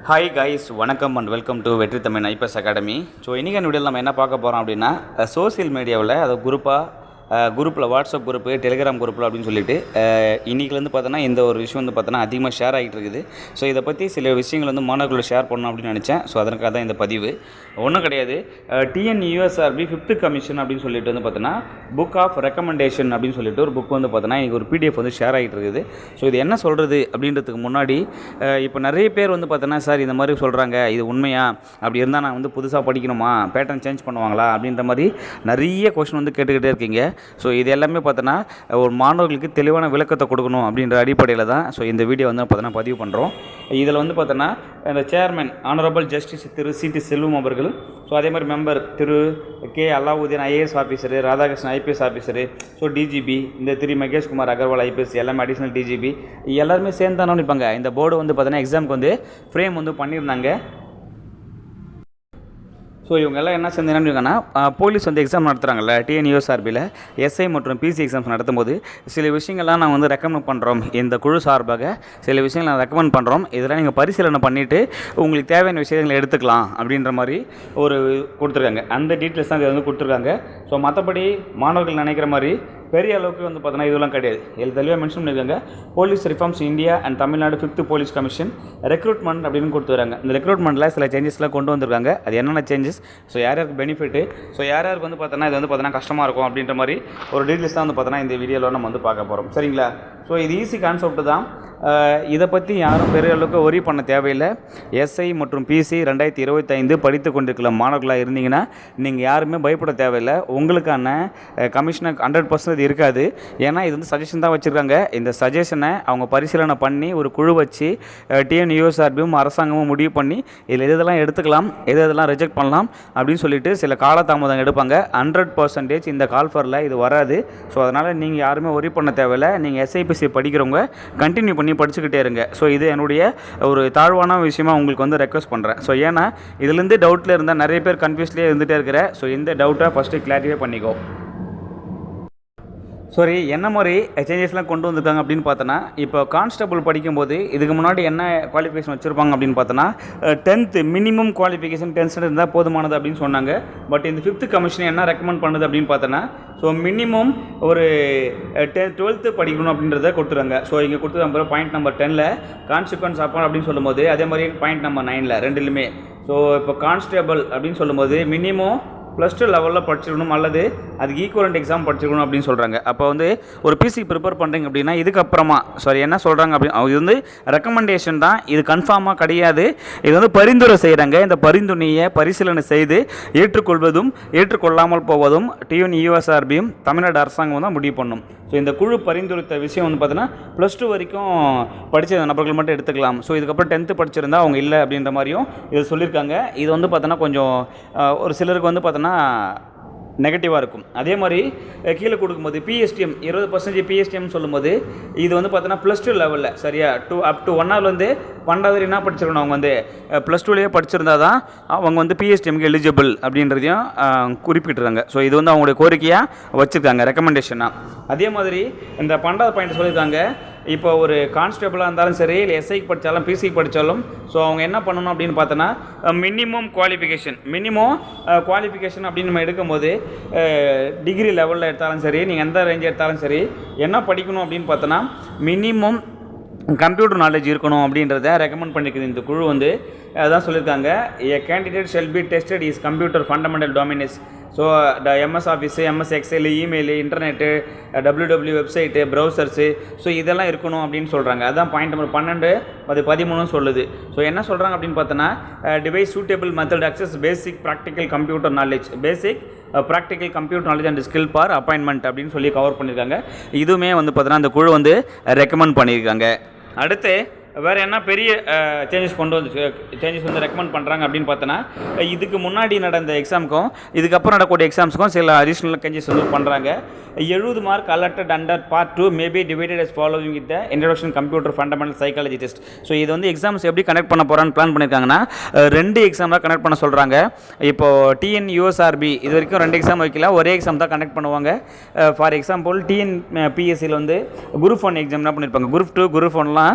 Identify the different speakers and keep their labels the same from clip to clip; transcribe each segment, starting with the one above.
Speaker 1: Hi guys வணக்கம் and welcome to Vetri Tamil IPS academy so இன்றைக்கி வீடியோவில் நம்ம என்ன பார்க்க போகிறோம் அப்படின்னா சோஷியல் மீடியாவில் அதை குரூப்பாக குரூப்பில் வாட்ஸ்அப் குரூப்பு டெலிகிராம் குரூப்பில் அப்படின்னு சொல்லிட்டு இன்றைக்கிலேருந்து பார்த்தோன்னா இந்த ஒரு விஷயம் வந்து பார்த்தோன்னா அதிகமாக ஷேர் ஆகிட்டு இருக்குது. ஸோ இதை பற்றி சில விஷயங்கள் வந்து மாணவர்களை ஷேர் பண்ணணும் அப்படின்னு நினச்சேன். ஸோ அதற்காக தான் இந்த பதிவு. ஒன்றும் கிடையாது. டிஎன் யூஎஸ்ஆர்பி ஃபிஃப்த்து கமிஷன் அப்படின்னு சொல்லிட்டு வந்து பார்த்தோன்னா புக் ஆஃப் ரெக்கமெண்டேஷன் அப்படின்னு சொல்லிட்டு ஒரு புக் வந்து பார்த்தோன்னா எனக்கு ஒரு பிடிஎஃப் வந்து ஷேர் ஆகிட்டு இருக்குது. ஸோ இது என்ன சொல்கிறது அப்படின்றதுக்கு முன்னாடி இப்போ நிறைய பேர் வந்து பார்த்தோன்னா சார் இந்த மாதிரி சொல்கிறாங்க இது உண்மையா? அப்படி இருந்தால் நான் வந்து புதுசாக படிக்கணுமா? பேட்டர்ன் சேஞ்ச் பண்ணுவாங்களா? அப்படின்ற மாதிரி நிறைய கொஷின் வந்து கேட்டுக்கிட்டே இருக்கீங்க. ஸோ இது எல்லாமே பார்த்தோன்னா ஒரு மாணவர்களுக்கு தெளிவான விளக்கத்தை கொடுக்கணும் அப்படின்ற அடிப்படையில் தான் ஸோ இந்த வீடியோ வந்து பார்த்தோன்னா பதிவு பண்ணுறோம் இதில் வந்து பார்த்தோன்னா இந்த chairman honourable justice Thiru C. D. Selvam அவர்கள் ஸோ அதே மாதிரி member Thiru K. Allauddin IAS officer Radhakrishnan IPS officer so DGP இந்த திரு மகேஷ்குமார் அகர்வால் ஐபிஎஸ் எல்லாமே அடிஷ்னல் டிஜிபி எல்லாருமே சேர்ந்து தானே நிற்பாங்க இந்த போர்டு வந்து பார்த்தோன்னா எக்ஸாமுக்கு வந்து ஃப்ரேம் வந்து பண்ணியிருந்தாங்க. ஸோ இவங்கெல்லாம் என்ன சேர்ந்து போலீஸ் வந்து எக்ஸாம் நடத்துகிறாங்கல்ல டிஎன்யூஎஸ்ஆர்பியில் எஸ்ஐ மற்றும் பிசி எக்ஸாம்ஸ் நடத்தும்போது சில விஷயங்கள்லாம் நான் வந்து ரெக்கமெண்ட் பண்ணுறோம் இந்த குழு சார்பாக சில விஷயங்கள் நான் ரெக்கமெண்ட் பண்ணுறோம் இதெல்லாம் நீங்கள் பரிசீலனை பண்ணிவிட்டு உங்களுக்கு தேவையான விஷயங்களை எடுத்துக்கலாம் அப்படின்ற மாதிரி ஒரு கொடுத்துருக்காங்க. அந்த டீட்டெயில்ஸ் தான் இது வந்து கொடுத்துருக்காங்க. ஸோ மற்றபடி மாணவர்கள் நினைக்கிற மாதிரி பெரிய அளவுக்கு வந்து பார்த்தோன்னா இதெல்லாம் கிடையாது. இது தெளிவாக மென்ஷன் பண்ணியிருக்காங்க. Police reforms India and Tamil Nadu fifth police commission recruitment அப்படின்னு கொடுத்துருக்காங்க இந்த ரெக்ரூட்மெண்ட்டில் சில சேஞ்சஸ்லாம் கொண்டு வந்திருக்காங்க. அது என்னென்ன சேஞ்சஸ் ஸோ யார் யாருக்கு பெனிஃபிட்டு ஸோ யார் யாருக்கு வந்து பார்த்தோன்னா இது வந்து பார்த்தோன்னா கஷ்டமாக இருக்கும் அப்படின்ற மாதிரி ஒரு டீட்டெயில்ஸ் தான் வந்து பார்த்தோன்னா இந்த வீடியோவில் நம்ம வந்து பார்க்க போகிறோம் சரிங்களா? ஸோ இது ஈஸி கான்செப்ட் தான். இதை பற்றி யாரும் பெரிய அளவுக்கு ஒரி பண்ண தேவையில்லை. எஸ்ஐ மற்றும் பிசி ரெண்டாயிரத்தி இருபத்தைந்து படித்து கொண்டிருக்கிற மாணவர்களாக இருந்தீங்கன்னா நீங்கள் யாருமே பயப்பட தேவையில்லை. உங்களுக்கான கமிஷனை ஹண்ட்ரட் பர்சன்ட் இருக்காது. ஏன்னா இது வந்து சஜஷன் தான் வச்சுருக்காங்க. இந்த சஜஷனை அவங்க பரிசீலனை பண்ணி ஒரு குழு வச்சு டிஎன் யூஎஸ்ஆர்பியும் அரசாங்கமும் முடிவு பண்ணி இதில் எது இதெல்லாம் எடுத்துக்கலாம் எது இதெல்லாம் ரிஜெக்ட் பண்ணலாம் அப்படின்னு சொல்லிட்டு சில காலதாமதம் எடுப்பாங்க. ஹண்ட்ரட் பர்சன்டேஜ் இந்த கால்ஃபரில் இது வராது. ஸோ அதனால் நீங்கள் யாருமே ஒரி பண்ண தேவையில்லை. நீங்கள் எஸ்ஐபிசி படிக்கிறவங்க கண்டினியூ பண்ணி படிச்சுக்கிட்டே இருங்க. ஸோ இது என்னுடைய ஒரு தாழ்வான விஷயமா உங்களுக்கு வந்து ரெக்வஸ்ட் பண்ணுறேன் ஸோ ஏன்னா இதுலேருந்து டவுட்டில் இருந்தால் நிறைய பேர் கன்ஃபியூஸ்லேயே இருந்துகிட்டே இருக்கிற. ஸோ இந்த டவுட்டை ஃபஸ்ட்டு கிளாரிஃபை பண்ணிக்கோ. சாரி என்ன மாதிரி சேஞ்சஸ்லாம் கொண்டு வந்திருக்காங்க அப்படின்னு பார்த்தோன்னா இப்போ கான்ஸ்டபிள் படிக்கும்போது இதுக்கு முன்னாடி என்ன குவாலிஃபிகேஷன் வச்சுருப்பாங்க அப்படின்னு பார்த்தோன்னா tenth minimum qualification tenth standard இருந்தால் போதுமானது அப்படின்னு சொன்னாங்க. பட் இந்த ஃபிஃப்த்து கமிஷன் என்ன ரெக்கமெண்ட் பண்ணுது அப்படின்னு பார்த்தோன்னா ஸோ மினிமம் ஒரு டென் டுவெல்த்து படிக்கணும் அப்படின்றத கொடுத்துருங்க ஸோ இங்கே கொடுத்துருக்க பாயிண்ட் நம்பர் டெனில் கான்சிக்வன்ஸ் அப்பா அப்படின்னு சொல்லும்போது அதே மாதிரி பாயிண்ட் நம்பர் நைனில் ரெண்டுலையுமே ஸோ இப்போ கான்ஸ்டேபிள் அப்படின்னு சொல்லும்போது மினிமம் ப்ளஸ் டூ லெவலில் படிச்சிருக்கணும் அல்லது அதுக்கு ஈக்குவலண்ட் எக்ஸாம் படிச்சிருக்கணும் அப்படின்னு சொல்கிறாங்க அப்போ வந்து ஒரு பிசி ப்ரிப்பேர் பண்ணுறீங்க அப்படின்னா இதுக்கப்புறமா சாரி என்ன சொல்கிறாங்க அப்படின்னு இது வந்து ரெக்கமெண்டேஷன் தான். இது கன்ஃபார்மாக கிடையாது. இது வந்து பரிந்துரை செய்கிறாங்க இந்த பரிந்துரையை பரிசீலனை செய்து ஏற்றுக்கொள்வதும் ஏற்றுக்கொள்ளாமல் போவதும் டியூன் யூஎஸ்ஆர்பியும் தமிழ்நாடு அரசாங்கம் தான் முடிவு பண்ணும். ஸோ இந்த குழு பரிந்துரைத்த விஷயம் வந்து பார்த்தீங்கன்னா ப்ளஸ் டூ வரைக்கும் படித்த நபர்கள் மட்டும் எடுத்துக்கலாம். ஸோ இதுக்கப்புறம் டென்த்து படிச்சிருந்தா அவங்க இல்லை அப்படின்ற மாதிரியும் இது சொல்லியிருக்காங்க. இது வந்து பார்த்தோன்னா கொஞ்சம் ஒரு சிலருக்கு வந்து பார்த்தோன்னா நெகட்டிவாக இருக்கும். அதே மாதிரி கீழே கொடுக்கும்போது பிஎஸ்டிஎம் இருபது பர்சன்டேஜ் பிஎஸ்டிஎம் சொல்லும்போது இது வந்து பார்த்தோன்னா ப்ளஸ் டூ லெவலில் சரியா? டூ அப் டு ஒன்னாவது பன்னெண்டாவது வரை என்ன படிச்சிருக்கணும் அவங்க வந்து? ப்ளஸ் டூலேயே படிச்சிருந்தா தான் அவங்க வந்து பிஎஸ்டிஎம்க்கு எலிஜிபிள் அப்படின்றதையும் குறிப்பிட்டுறாங்க குறிப்பிட்டிருக்காங்க. ஸோ இது வந்து அவங்களுடைய கோரிக்கையாக வச்சுருக்காங்க ரெக்கமெண்டேஷனாக அதே மாதிரி இந்த பன்னெண்டாவது பாயிண்ட் சொல்லியிருக்காங்க இப்போ ஒரு கான்ஸ்டபிளாக இருந்தாலும் சரி இல்லை எஸ்ஐக்கு படித்தாலும் பிசிக்கு படித்தாலும் ஸோ அவங்க என்ன பண்ணணும் அப்படின்னு பார்த்தோன்னா மினிமம் குவாலிஃபிகேஷன் மினிமம் குவாலிஃபிகேஷன் அப்படின்னு நம்ம எடுக்கும்போது டிகிரி லெவலில் எடுத்தாலும் சரி நீங்கள் எந்த ரேஞ்ச் எடுத்தாலும் சரி என்ன படிக்கணும் அப்படின்னு பார்த்தோன்னா மினிமம் கம்ப்யூட்டர் நாலேஜ் இருக்கணும் அப்படின்றத ரெக்கமெண்ட் பண்ணிக்குது இந்த குழு வந்து அதான் சொல்லியிருக்காங்க a candidate shall be tested is computer fundamental domains so the MS office MS Excel email internet W W website browsers so இதெல்லாம் இருக்கணும் அப்படின்னு சொல்கிறாங்க அதுதான் பாயிண்ட் நம்பர் பன்னெண்டு அது பதிமூணும் சொல்லுது. ஸோ என்ன சொல்கிறாங்க அப்படின்னு பார்த்தோன்னா device suitable method access basic practical computer knowledge basic practical computer knowledge and skill for appointment அப்படின்னு சொல்லி கவர் பண்ணியிருக்காங்க இதுவுமே வந்து பார்த்தோன்னா அந்த குழு வந்து ரெக்கமெண்ட் பண்ணியிருக்காங்க அடுத்து வேறு என்ன பெரிய சேஞ்சஸ் கொண்டு வந்து சேஞ்சஸ் வந்து ரெக்கமெண்ட் பண்ணுறாங்க அப்படின்னு பார்த்தோன்னா இதுக்கு முன்னாடி நடந்த எக்ஸாமுக்கும் இதுக்கப்புறம் நடக்கூடிய எக்ஸாம்ஸுக்கும் சில அடிஷ்னல் சேஞ்சஸ் வந்து பண்ணுறாங்க எழுபது mark allotted under part two maybe divided as following with the introduction computer fundamental psychology test so இது வந்து எக்ஸாம்ஸ் எப்படி கனெக்ட் பண்ண போகிறான்னு பிளான் பண்ணியிருக்காங்கன்னா ரெண்டு எக்ஸாம் தான் கனெக்ட் பண்ண சொல்கிறாங்க இப்போது டிஎன் யூஎஸ்ஆர்பி இது வரைக்கும் ரெண்டு எக்ஸாம் வைக்கல ஒரே எக்ஸாம் தான் கனெக்ட் பண்ணுவாங்க. ஃபார் எக்ஸாம்பிள் டிஎன் பிஎஸ்சியில் வந்து குரூப் ஒன் எக்ஸாம் என்ன பண்ணியிருப்பாங்க group two group ஒன்லாம்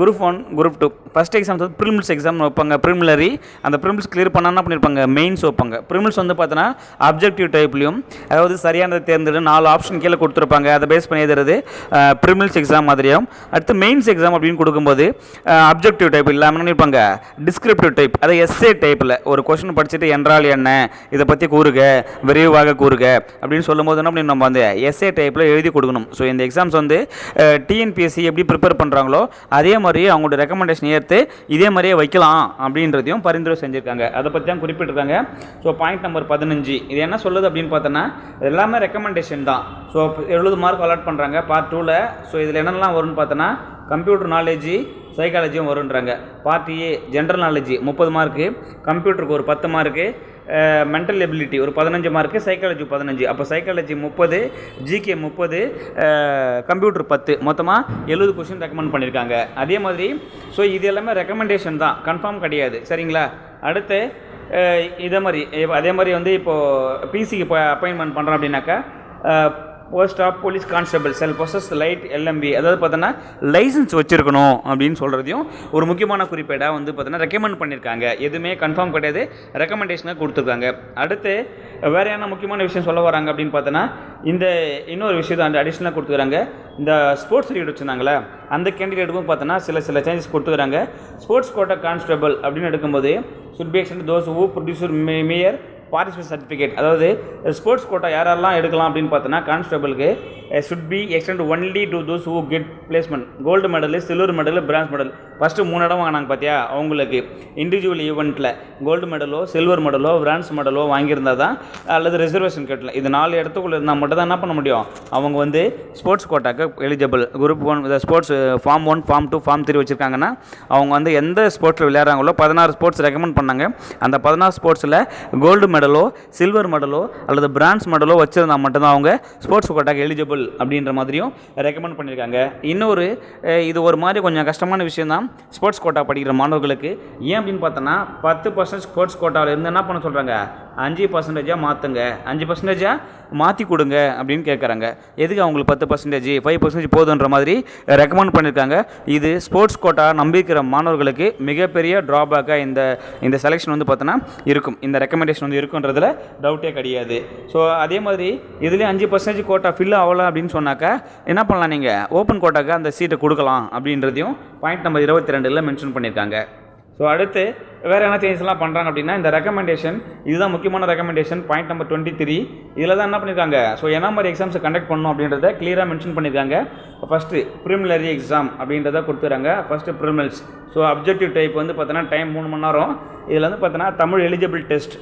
Speaker 1: group group one group two first exams வந்து ப்ரிலிம்ஸ் எக்ஸாம் வைப்பாங்க. ப்ரிமிலரி அந்த ப்ரிலிம்ஸ் கிளியர் பண்ணா பண்ணியிருப்பாங்க மெயின்ஸ் வைப்பாங்க. ப்ரிலிம்ஸ் வந்து பார்த்தோன்னா அப்ஜெக்டிவ் டைப்லையும் அதாவது சரியானதை தேர்ந்தெடு நாலு ஆப்ஷன் கீழே கொடுத்துருப்பாங்க. அதை பேஸ் பண்ணி எழுதுறது ப்ரிலிம்ஸ் எக்ஸாம் மாதிரியும். அடுத்து மெயின்ஸ் எக்ஸாம் அப்படின்னு கொடுக்கும்போது அப்ஜெக்டிவ் டைப் இல்லாமல் பண்ணியிருப்பாங்க டிஸ்கிரிப்டிவ் டைப் அதை எஸ்ஏ டைப்பில் ஒரு கொஷின் படிச்சுட்டு என்றால் என்ன? இதை பற்றி கூறுக விரைவாக கூறுக அப்படின்னு சொல்லும்போது என்ன பண்ணி நம்ம வந்து எஸ்ஏ டைப்பில் எழுதி கொடுக்கணும். ஸோ இந்த எக்ஸாம்ஸ் வந்து டிஎன்பிஎஸ்சி எப்படி ப்ரிப்பேர் பண்ணுறாங்களோ அதே மாதிரி அவங்களோட ரெக்கமெண்டேஷன் ஏற்று இதே மாதிரியே வைக்கலாம் அப்படின்றதையும் பரிந்துரை செஞ்சுருக்காங்க. அதை பற்றி தான் குறிப்பிட்டிருக்காங்க. ஸோ பாயிண்ட் நம்பர் பதினஞ்சு. இது என்ன சொல்லுது அப்படின்னு பார்த்தோன்னா எல்லாமே ரெக்கமெண்டேஷன் தான். ஸோ எழுபது மார்க் அலாட் பண்ணுறாங்க பார்ட் டூவில் ஸோ இதில் என்னென்னலாம் வரும்னு பார்த்தோன்னா கம்ப்யூட்டர் நாலேஜி சைக்காலஜியும் வருன்றாங்க பார்ட் ஏ ஜென்ரல் நாலேஜி முப்பது மார்க்கு கம்ப்யூட்டருக்கு ஒரு பத்து மார்க்கு மென்டல் எபிலிட்டி ஒரு பதினஞ்சு மார்க்கு சைக்காலஜி பதினஞ்சு. அப்போ சைக்காலஜி முப்பது ஜிகே முப்பது கம்ப்யூட்டர் பத்து. மொத்தமாக எழுபது கொஷின் ரெக்கமெண்ட் பண்ணியிருக்காங்க அதே மாதிரி ஸோ இது எல்லாமே ரெக்கமெண்டேஷன் தான். கன்ஃபார்ம் கிடையாது. சரிங்களா? அடுத்து இதே மாதிரி அதே மாதிரி வந்து இப்போது பிசிக்கு இப்போ அப்பாயின்மெண்ட் பண்ணுறோம் அப்படின்னாக்கா post of police constable shall possess light LMV அதாவது பார்த்தோன்னா லைசன்ஸ் வச்சுருக்கணும் அப்படின்னு சொல்கிறதையும் ஒரு முக்கியமான குறிப்பேடாக வந்து பார்த்தோன்னா ரெக்கமெண்ட் பண்ணியிருக்காங்க எதுவுமே கன்ஃபார்ம் கிடையாது. ரெக்கமெண்டேஷனாக கொடுத்துருக்காங்க. அடுத்து வேறு என்ன முக்கியமான விஷயம் சொல்ல வராங்க அப்படின்னு பார்த்தோன்னா இந்த இன்னொரு விஷயத்தை அந்த அடிஷ்னலாக கொடுத்துக்கிறாங்க இந்த ஸ்போர்ட்ஸ் லீட் வச்சுருந்தாங்களே அந்த கேண்டிடேட்டுக்கும் பார்த்தோன்னா சில சில சேஞ்சஸ் கொடுத்துக்கிறாங்க ஸ்போர்ட்ஸ் கோட்டா கான்ஸ்டபிள் அப்படின்னு எடுக்கும்போது should be extend those who producer mayor participate certificate அதாவது ஸ்போர்ட்ஸ் கோட்டா யாரெல்லாம் எடுக்கலாம் அப்படின்னு பார்த்தோன்னா கான்ஸ்டபிளுக்கு should be extend only to those who get placement gold medal silver medal bronze medal first மூணு இடம் வாங்கினாங்க பார்த்தியா அவங்களுக்கு இண்டிவிஜுவல் ஈவெண்ட்டில் கோல்டு மெடலோ சில்வர் மெடலோ பிரான்ஸ் மெடலோ வாங்கியிருந்தால் தான் அல்லது ரிசர்வேஷன் கட்டல. இது நாலு இடத்துக்குள்ளே இருந்தால் மட்டும் தான் என்ன பண்ண முடியும்? அவங்க வந்து sports கோட்டாக்கு eligible group one sports form one form two form three வச்சுருக்காங்கன்னா அவங்க வந்து எந்த ஸ்போர்ட்ஸில் விளையாடுறாங்களோ பதினாறு ஸ்போர்ட்ஸ் ரெக்கமெண்ட் பண்ணாங்க. அந்த பதினாறு ஸ்போர்ட்ஸில் கோல்டு மெடலோ சில்வர் மெடலோ அல்லது பிரான்ஸ் மெடலோ வச்சுருந்தா மட்டும்தான் அவங்க ஸ்போர்ட்ஸ் கோட்டாக்கு எலிஜிபிள் அப்படின்ற மாதிரியும் ரெக்கமெண்ட் பண்ணியிருக்காங்க. இன்னொரு இது ஒரு மாதிரி கொஞ்சம் கஷ்டமான விஷயம் தான் ஸ்போர்ட்ஸ் கோட்டா படிக்கிற மாணவர்களுக்கு ஏன் அப்படின்னு பார்த்தோன்னா பத்து பர்சன்ட் ஸ்போர்ட்ஸ் கோட்டாவில் இருந்து என்ன பண்ண சொல்கிறாங்க அஞ்சு பர்சன்டேஜாக மாற்றுங்க அஞ்சு பர்சன்டேஜாக மாற்றி கொடுங்க அப்படின்னு கேட்குறாங்க எதுக்கு அவங்களுக்கு பத்து பர்சன்டேஜ் ஃபைவ் பர்சன்டேஜ் போதுன்ற மாதிரி ரெக்கமெண்ட் பண்ணியிருக்காங்க இது ஸ்போர்ட்ஸ் கோட்டா நம்பிக்கிற மாணவர்களுக்கு மிகப்பெரிய ட்ராபேக்காக இந்த இந்த செலெக்ஷன் வந்து பார்த்தோன்னா இருக்கும். இந்த ரெக்கமெண்டேஷன் வந்து இருக்குன்றதுல டவுட்டே கிடையாது. ஸோ அதே மாதிரி இதுலேயே அஞ்சு பர்சன்டேஜ் கோட்டா ஃபில் ஆகலாம் அப்படின்னு சொன்னாக்கா என்ன பண்ணலாம் நீங்கள் ஓப்பன் கோட்டாக்கு அந்த சீட்டை கொடுக்கலாம் அப்படின்றதையும் பாயிண்ட் நம்பர் இருபத்தி ரெண்டில் மென்ஷன் பண்ணியிருக்காங்க ஸோ அடுத்து வேறு என்ன சேஞ்சஸ்லாம் பண்ணுறாங்க அப்படின்னா இந்த ரெக்கமெண்டேஷன் இதுதான் முக்கியமான recommendation point number twenty three இதில் தான் என்ன பண்ணியிருக்காங்க ஸோ என்ன மாதிரி எக்ஸாம்ஸை கண்டக்ட் பண்ணணும் அப்படின்றத கிளியராக மென்ஷன் பண்ணியிருக்காங்க ஃபஸ்ட்டு ப்ரிமிலரி எக்ஸாம் அப்படின்றத கொடுத்துறாங்க. First prelims so objective type வந்து பார்த்தோன்னா டைம் மூணு மணி நேரம். இதில் வந்து பார்த்தோன்னா Tamil eligible test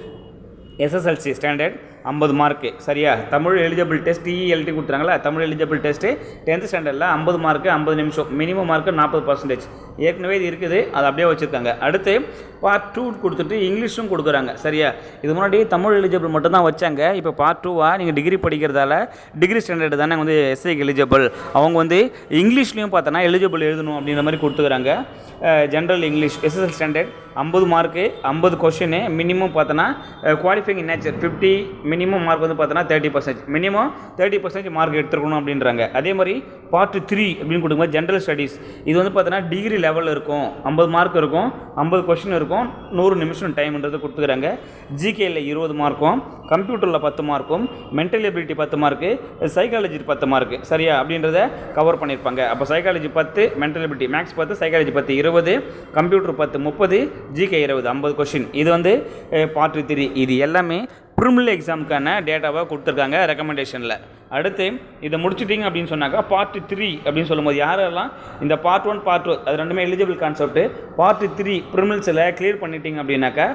Speaker 1: SSLC standard ஐம்பது மார்க்கு சரியா? தமிழ் எலிஜிபிள் டெஸ்ட் இஎல்டி கொடுத்துறாங்களா தமிழ் எலிஜிபிள் டெஸ்ட்டு டென்த் ஸ்டாண்டர்டில் ஐம்பது மார்க்கு ஐம்பது நிமிஷம். மினிமம் மார்க்கு நாற்பது பர்சன்டேஜ் ஏற்கனவே இது இருக்குது அது அப்படியே வச்சுருக்காங்க. அடுத்து பார்ட் டூ கொடுத்துட்டு இங்கிலீஷும் கொடுக்குறாங்க. சரியா? இது முன்னாடி தமிழ் எலிஜிபிள் மட்டும் தான் வச்சாங்க. இப்போ பார்ட் டூவாக நீங்கள் டிகிரி படிக்கிறதால டிகிரி ஸ்டாண்டர்டு தானே வந்து எஸ்ஐக்கு எலிஜிபிள் அவங்க வந்து இங்கிலீஷ்லேயும் பார்த்தோன்னா எலிஜிபிள் எழுதணும் அப்படின்ற மாதிரி கொடுத்துக்கிறாங்க. ஜென்ரல் இங்கிலீஷ் எஸ்எஸ்எல் ஸ்டாண்டர்ட் ஐம்பது மார்க்கு ஐம்பது கொஷினு மினிமம் பார்த்தோன்னா qualifying nature fifty minimum mark வந்து பார்த்தோன்னா thirty percentage minimum thirty percentage mark எடுத்துருக்கணும் அப்படின்றாங்க. அதே மாதிரி பார்ட் த்ரீ அப்படின்னு கொடுக்கும்போது ஜென்ரல் ஸ்டடீஸ் இது வந்து பார்த்தோன்னா டிகிரி லெவலில் இருக்கும். ஐம்பது மார்க் இருக்கும். ஐம்பது கொஷின் இருக்கும். நூறு நிமிஷம் டைம்ன்றது கொடுத்துக்கிறாங்க. ஜிகேயில் இருபது மார்க்கும் கம்ப்யூட்டரில் பத்து மார்க்கும் மென்டல் எபிலிட்டி பத்து மார்க்கு சைக்காலஜி பத்து மார்க்கு சரியா? அப்படின்றத கவர் பண்ணியிருப்பாங்க அப்போ சைக்காலஜி பத்து மென்டல் எபிலிட்டி மேக்ஸ் பத்து சைக்காலஜி பத்து இருபது கம்ப்யூட்டர் பத்து முப்பது ஜிகே இருபது ஐம்பது கொஷின் இது வந்து eh, பார்ட் த்ரீ இது எல்லாமே ப்ரிமில் எக்ஸாமுக்கான டேட்டாவாக கொடுத்துருக்காங்க ரெக்கமெண்டேஷனில் அடுத்து இதை முடிச்சிட்டிங்க அப்படின்னு சொன்னாக்கா பார்ட் த்ரீ அப்படின்னு சொல்லும்போது யாரெல்லாம் இந்த பார்ட் ஒன் பார்ட் டூ அது ரெண்டுமே எலிஜிபிள் கான்செப்ட் பார்ட் த்ரீ ப்ரிமில்ஸில் கிளியர் பண்ணிட்டீங்க அப்படின்னாக்கா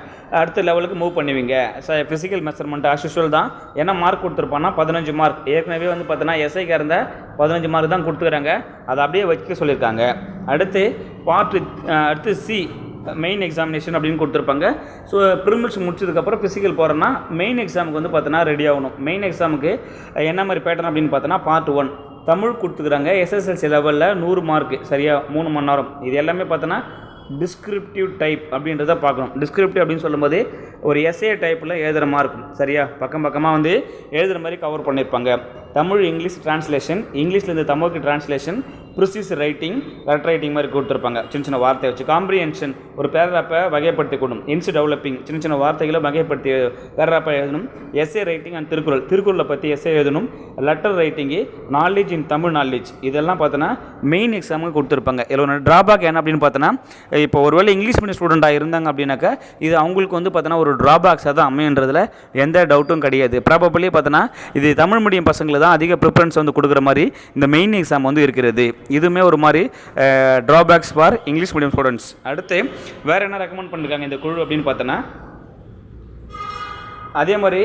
Speaker 1: அடுத்த லெவலுக்கு மூவ் பண்ணுவீங்க. ச ஃபிசிக்கல் மெஷர்மெண்ட் அஸ்யூஷுவல் தான். என்ன மார்க் கொடுத்துருப்பான்னா பதினஞ்சு மார்க் ஏற்கனவே வந்து பார்த்தோன்னா எஸ்ஐக்காக கறந்த பதினஞ்சு மார்க் தான் கொடுத்துக்கிறாங்க. அதை அப்படியே வைக்க சொல்லியிருக்காங்க. அடுத்து பார்ட் அடுத்து சி மெயின் எக்ஸாமினேஷன் அப்படின்னு கொடுத்துருப்பாங்க. ஸோ ப்ரிமில்ஸ் முடிச்சதுக்கப்புறம் ஃபிசிக்கல் போகிறோன்னா மெயின் எக்ஸாமுக்கு வந்து பார்த்தோன்னா ரெடி ஆகணும். மெயின் எக்ஸாமுக்கு என்ன மாதிரி பேட்டர்ன் அப்படின்னு பார்த்தோன்னா பார்ட் ஒன் தமிழ் கொடுத்துக்கிறாங்க. எஸ்எஸ்எல்சி லெவலில் நூறு மார்க்கு சரியாக மூணு மணி நேரம். இது எல்லாமே பார்த்தோன்னா டிஸ்கிரிப்டிவ் டைப் அப்படின்றத பார்க்கணும். டிஸ்கிரிப்டிவ் அப்படின்னு சொல்லும்போது ஒரு எஸ்ஏ டைப்பில் எழுதுகிற மாதிரி இருக்கும் சரியா? பக்கம் பக்கமாக வந்து எழுதுகிற மாதிரி கவர் பண்ணியிருப்பாங்க தமிழ் இங்கிலீஷ் டிரான்ஸ்லேஷன் இங்கிலீஷ்லேருந்து தமிழுக்கு translation precis writing letter writing மாதிரி கொடுத்துருப்பாங்க. சின்ன சின்ன வார்த்தை வச்சு காம்ப்ரிஹென்ஷன் ஒரு பேராப்பை வகைப்படுத்தி கொடுக்கும் இன்ஸ் டெவலப்பிங் சின்ன சின்ன வார்த்தைகளை வகைப்படுத்தி பேராப்பை எழுதணும். Essay writing and Thirukkural. திருக்குறளை பற்றி எஸ்ஏ எழுதணும். Letter writing knowledge in Tamil knowledge இதெல்லாம் பார்த்தோன்னா மெயின் எக்ஸாமுக்கு கொடுத்துருப்பாங்க. இதில் ஒன்று ட்ராபேக் என்ன அப்படின்னு பார்த்தோன்னா இப்போ ஒருவேளை இங்கிலீஷ் மீடியம் ஸ்டூடெண்ட்டாக இருந்தாங்க அப்படின்னாக்கா இது அவங்களுக்கு வந்து பார்த்தோன்னா ஒரு ட்ராபேக்ஸாக தான் அமையன்றதுல எந்த டவுட்டும் கிடையாது. ப்ராபபிளி பார்த்தோன்னா இது தமிழ் மீடியம் பசங்களுக்கு தான் அதிக ப்ரிஃபரன்ஸ் வந்து கொடுக்குற மாதிரி இந்த மெயின் எக்ஸாம் வந்து இருக்கிறது. இதுவுமே ஒரு மாதிரி drawbacks for English medium students அடுத்து வேறு என்ன ரெக்கமெண்ட் பண்ணிருக்காங்க இந்த குழு அப்படின்னு பார்த்தோன்னா? அதே மாதிரி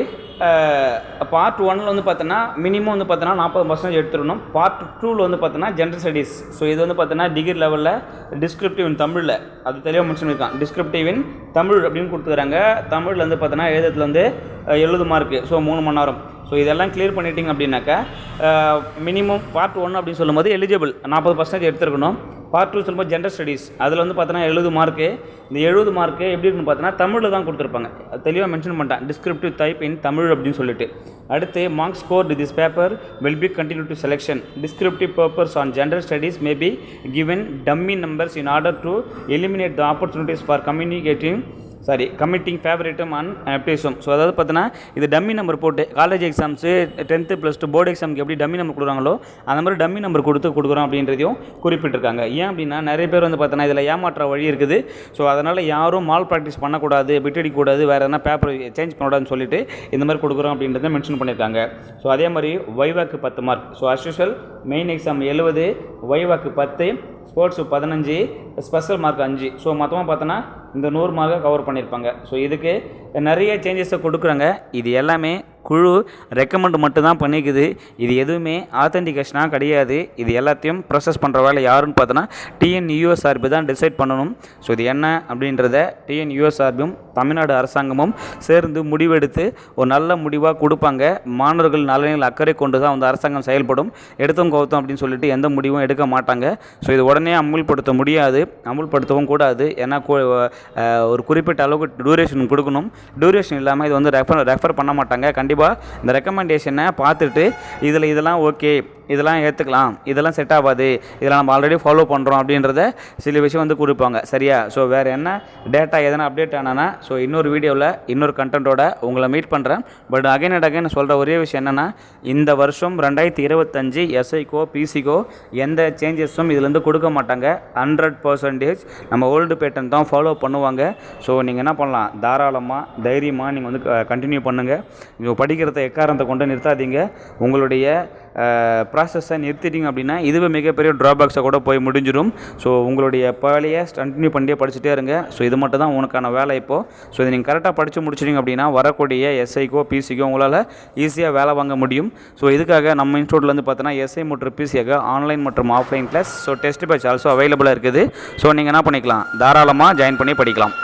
Speaker 1: பார்ட் ஒன்னில் வந்து பார்த்தோன்னா மினிமம் வந்து பார்த்தோன்னா நாற்பது பர்சன்டேஜ் எடுத்துடணும். பார்ட் டூவில் வந்து பார்த்தோன்னா ஜென்ரல் ஸ்டடீஸ் ஸோ இது வந்து பார்த்தோன்னா டிகிரி லெவலில் டிஸ்கிரிப்டிவ் இன் தமிழில். அது தெளிவாக மென்ஷன் இருக்கான் டிஸ்கிரிப்டிவ் இன் தமிழ் அப்படின்னு கொடுத்துக்கிறாங்க. தமிழில் வந்து பார்த்தோன்னா எழுதத்தில் வந்து எழுபது மார்க்கு ஸோ மூணு மணி நேரம். ஸோ இதெல்லாம் கிளியர் பண்ணிட்டீங்க அப்படின்னாக்கா மினிமம் பார்ட் ஒன் அப்படின்னு சொல்லும்போது எலிஜிபிள் நாற்பது பர்சன்டேஜ் எடுத்துருக்கணும். பார்ட் டூ சொல்லும்போது ஜென்ரல் ஸ்டடீஸ் அதில் வந்து பார்த்தோன்னா எழுபது மார்க்கு இந்த எழுபது மார்க்கு எப்படி இருக்குன்னு பார்த்தோன்னா தமிழில் தான் கொடுத்துருப்பாங்க. தெளிவாக மென்ஷன் பண்ணிட்டேன் டிஸ்கிரிப்டிவ் டைப் இன் தமிழ் அப்படின்னு சொல்லிட்டு. அடுத்து marks score this paper will be continue to selection descriptive purpose on general studies may be given dummy numbers in order to eliminate the opportunities for communicating sorry committing ஃபேவரேட்டும் and அப்டேஷம் so அதாவது பார்த்தீங்கன்னா இது dummy number போட்டு college exams tenth plus two board எக்ஸாமுக்கு எப்படி dummy number கொடுக்குறாங்களோ அந்த மாதிரி டம்மி நம்பர் கொடுத்து கொடுக்குறோம் அப்படின்றதையும் குறிப்பிட்டிருக்காங்க. ஏன் அப்படின்னா நிறைய பேர் வந்து பார்த்தோன்னா இதில் ஏமாற்ற வழி இருக்குது. ஸோ அதனால் யாரும் மால் ப்ராக்டிஸ் பண்ணக்கூடாது பிட்டடிக்கூடாது அடிக்கக்கூடாது வேறு எதனா பேப்பர் சேஞ்ச் பண்ணக்கூடாதுன்னு சொல்லிட்டு இந்த மாதிரி கொடுக்குறோம் அப்படின்றத மென்ஷன் பண்ணியிருக்காங்க. ஸோ அதே மாதிரி வைவாக்கு பத்து mark so as usual main exam எழுபது வைவாக்கு பத்து ஸ்போர்ட்ஸு பதினஞ்சு ஸ்பெஷல் மார்க் அஞ்சு. ஸோ மொத்தமாக பார்த்தோன்னா இந்த நூறு மார்க்கை கவர் பண்ணியிருப்பாங்க ஸோ இதுக்கு நிறைய சேஞ்சஸை கொடுக்குறாங்க. இது எல்லாமே குழு ரெக்கமெண்ட் மட்டும்தான் பண்ணிக்குது. இது எதுவுமே ஆத்தென்டிகேஷனாக கிடையாது. இது எல்லாத்தையும் ப்ரொசஸ் பண்ணுற வேலை யாருன்னு பார்த்தோன்னா டிஎன்யூஎஸ்ஆர்பி தான் டிசைட் பண்ணணும். ஸோ இது என்ன அப்படின்றத டிஎன்யூஎஸ்ஆர்பியும் தமிழ்நாடு அரசாங்கமும் சேர்ந்து முடிவெடுத்து ஒரு நல்ல முடிவாக கொடுப்பாங்க. மாணவர்கள் நலனில் அக்கறை கொண்டு தான் அந்த அரசாங்கம் செயல்படும். எடுத்தோம் கவுத்தோம் அப்படின்னு சொல்லிட்டு எந்த முடிவும் எடுக்க மாட்டாங்க. ஸோ இது உடனே அமுல்படுத்த முடியாது. அமுல்படுத்தவும் கூடாது. ஏன்னா ஒரு குறிப்பிட்ட அளவுக்கு டூரேஷன் கொடுக்கணும். டியூரேஷன் இல்லாமல் இது வந்து ரெஃபர் ரெஃபர் பண்ண மாட்டாங்க. கண்டிப்பாக இந்த ரெக்கமெண்டேஷனை பார்த்துட்டு இதில் இதெல்லாம் ஓகே இதெல்லாம் ஏற்றுக்கலாம் இதெல்லாம் செட் ஆகாது இதெல்லாம் நம்ம ஆல்ரெடி ஃபாலோ பண்ணுறோம் அப்படின்றத சில விஷயம் வந்து கொடுப்பாங்க சரியா? ஸோ வேறு என்ன? டேட்டா எதனா அப்டேட் ஆனானா ஸோ இன்னொரு வீடியோவில் இன்னொரு கண்டென்ட்டோட உங்களை மீட் பண்ணுறேன் பட் அகைன் அண்ட் அகைன் சொல்கிற ஒரே விஷயம் என்னென்னா இந்த வருஷம் ரெண்டாயிரத்தி இருபத்தஞ்சு எஸ்ஐக்கோ பிசிக்கோ எந்த சேஞ்சஸும் இதுலேருந்து கொடுக்க மாட்டாங்க. ஹண்ட்ரட் பர்சன்டேஜ் நம்ம ஓல்டு பேட்டர்ன் தான் ஃபாலோ பண்ணுவாங்க. ஸோ நீங்கள் என்ன பண்ணலாம்? தாராளமாக தைரியமாக நீங்கள் வந்து கண்டினியூ பண்ணுங்கள் நீங்கள் படிக்கிறத எக்காரணத்தை கொண்டு நிறுத்தாதீங்க. உங்களுடைய ப்ராசஸை நிறுத்திட்டிங்க அப்படின்னா இதுவே மிகப்பெரிய ட்ராபேக்ஸாக கூட போய் முடிஞ்சிடும். ஸோ உங்களுடைய பழைய கண்டினியூ பண்ணியே படிச்சுட்டே இருங்க. ஸோ இது மட்டும் தான் உனக்கான வேலை இப்போது ஸோ இதை நீங்கள் கரெக்டாக படித்து முடிச்சிட்டிங்க அப்படின்னா வரக்கூடிய எஸ்ஐக்கோ பிசிக்கோ உங்களால் ஈஸியாக வேலை வாங்க முடியும். ஸோ இதுக்காக நம்ம இன்ஸ்டியூட்லேருந்து பார்த்தோன்னா எஸ்ஐ மற்றும் பிசியாக ஆன்லைன் மற்றும் offline class so test batch also அவைலபிளாக இருக்குது. ஸோ நீங்கள் என்ன பண்ணிக்கலாம்? தாராளமாக ஜாயின் பண்ணி படிக்கலாம்.